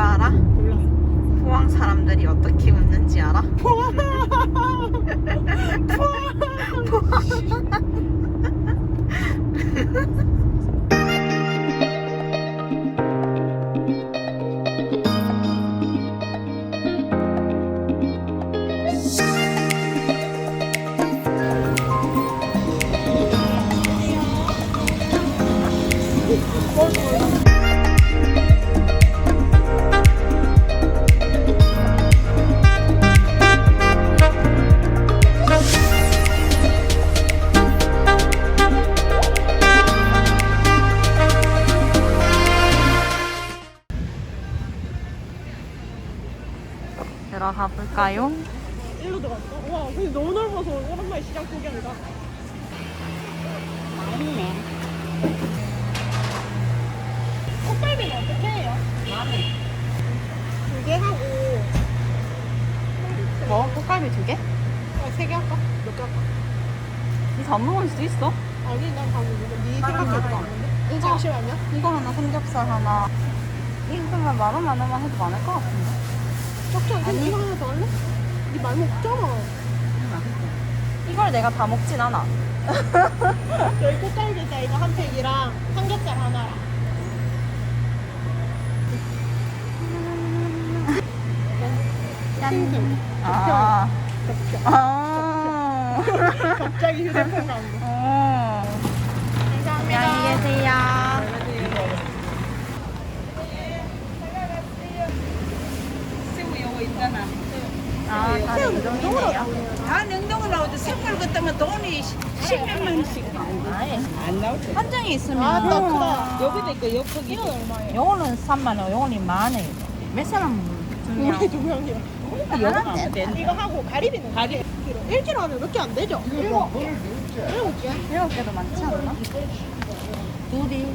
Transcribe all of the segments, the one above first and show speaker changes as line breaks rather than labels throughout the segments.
그거 알아?
몰라.
포항 사람들이 어떻게 웃는지 알아? 들어가 볼까요?
일로 들어갔어? 와, 근데 너무 넓어서 오랜만에 시장 구경이다.
아니네.
꽃갈비는 어떻게 해요? 두개 하고.
뭐? 꽃갈비 두 개?
어, 세개 할까? 몇 개 할까?
니안 먹을 수도 있어.
아니, 난 방금 이거 네 나왔는데.
이거.
잠시만요.
이거 하나, 삼겹살 하나. 이거만 만 원, 만 원만 해도 많을 것 같은데.
적정,
아니.
이거 하나 더 할래? 니말 먹잖아.
이걸 내가 다 먹진 않아.
여기 꽃갈비자 이거 한 팩이랑 삼겹살 하나랑. 짠.
아.
겹쳐.
아.
갑자기 휴대폰 나온 거.
어.
감사합니다.
안녕히 계세요. 아, 다 냉동이네요.
다 냉동을 나오지 샘물 같으면 돈이 10몇만 원씩 안 나오죠
한 장이 있으면.
아, 나 크다.
여기도 있고 여기
이건 얼마예요?
요거는 3만 원, 요거는 만 원이고. 몇 사람 두 명.
우리 두 명이요.
하면 되는데
이거 하고 가리비는
가리-
1kg. 1kg 하면 몇 개 안 되죠? 일곱 개. 일곱 개?
일곱 개도 많지 않나? 둘이.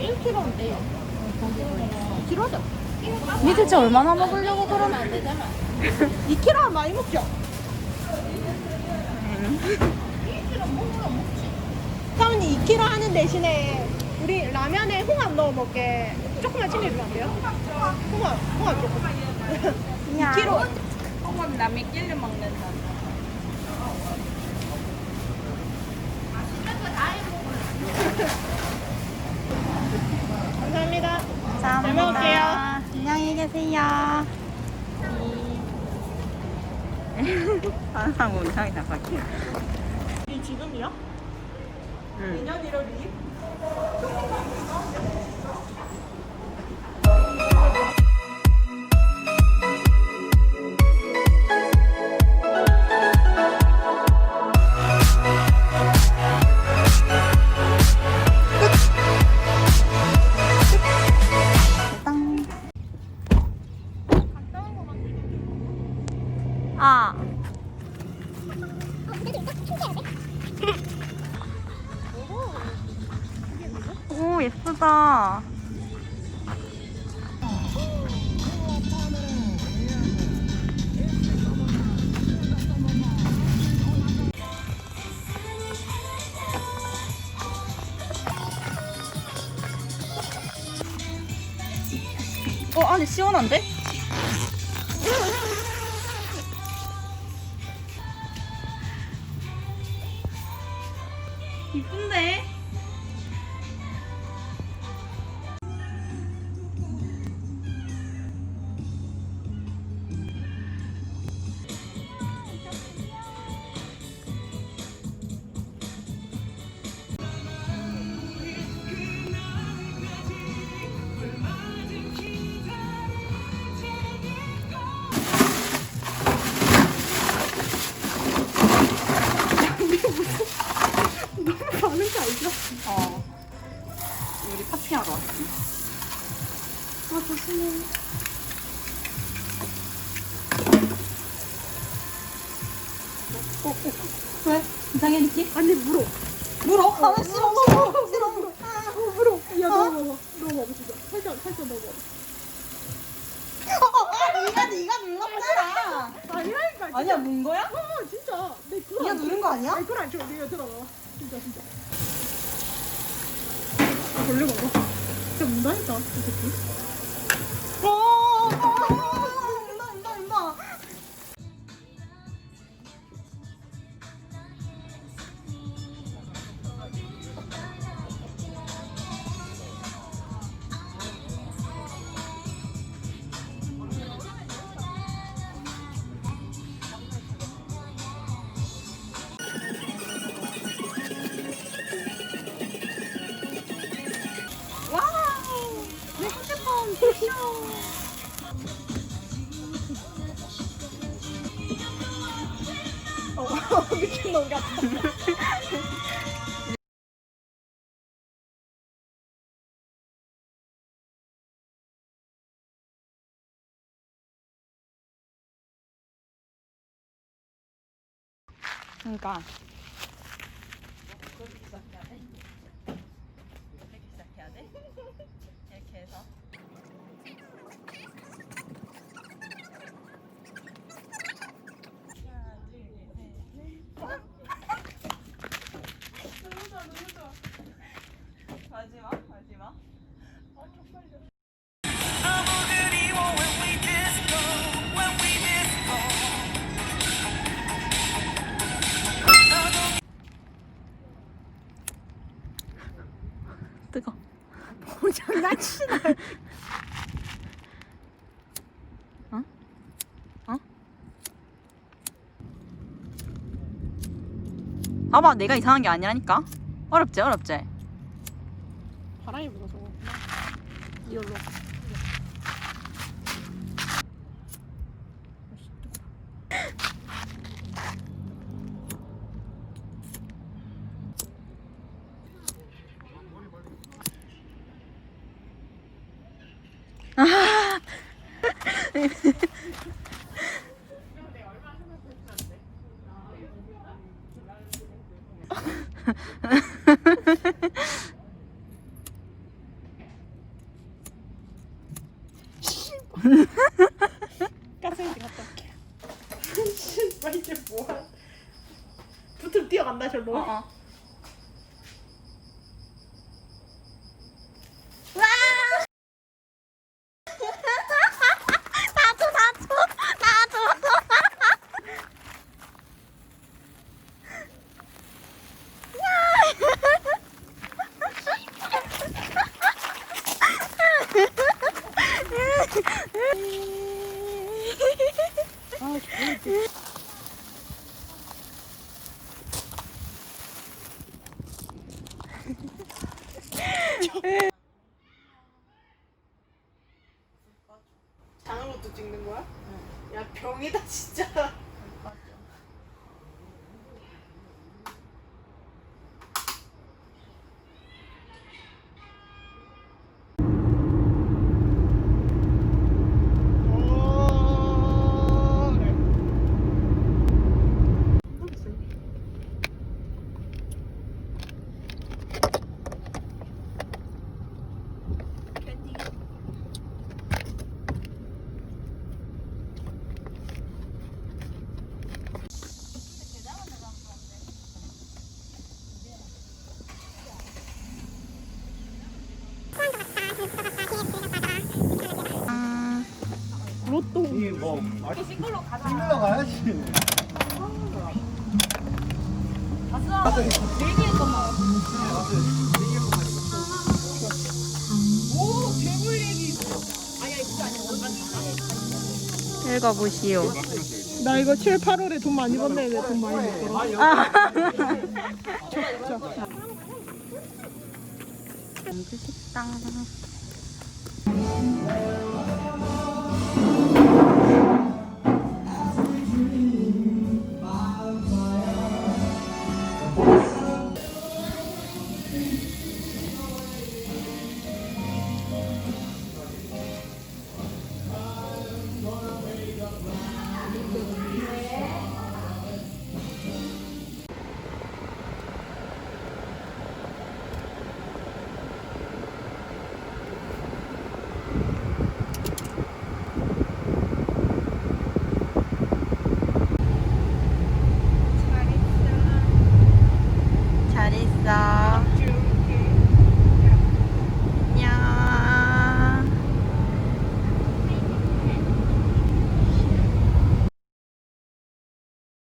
1kg인데. 2kg죠?
니 대체 얼마나 먹으려고 그러면
2kg 하면 많이 먹죠? 사모님 2kg 하는 대신에 우리 라면에 홍합 넣어 먹게 조금만 챙겨주면 안 돼요? 홍합, 홍합 조금. 2kg.
조금 남이 끼려 먹는다.
잘
잘 먹을게요.
안녕히 계세요. 항상 운상이 나가게.
이 지금이요?
응.
내년 1월 2
어 안에 시원한데? 이쁜데? 어. 우리 파티하러 왔어.
아, 조심해.
왜? 이상해 느낌?
아니, 물어.
물어? 아 싫어 싫어 싫어.
어, 물어. 야, 넣어봐봐. 넣어봐봐, 진짜. 살짝, 살짝 넣어봐봐.
아 네가 네가 눌렀잖아.
아니라니까. 진짜.
아니야 문 거야?
어, 진짜. 내 그거
네가
안
누른 거 아니야?
아니, 그걸 안 쳐. 네가 들어봐. 진짜, 진짜. 아, 걸려봐봐. 진짜 문다니까, 이 새끼.
어.
어, 미친놈 같다.
그러니까
이렇게 해서.
장난치네.
봐봐 내가 이상한 게 아니라니까. 어렵지 어렵지.
바람이 불어서. 이걸로. 가스레인지 갔다 올게. 씨발 이제 뭐야? 붙으로 뛰어간다 절로.
어. 나도 나도 나도.
장을 것도 찍는 거야? 야 병이다 진짜. 로또.
이게 뭐 시골로 가자. 시골로 가야지.
읽어보시오.
나 이거 7, 8월에 돈 많이 번네. 돈 많이 벌어.
식당.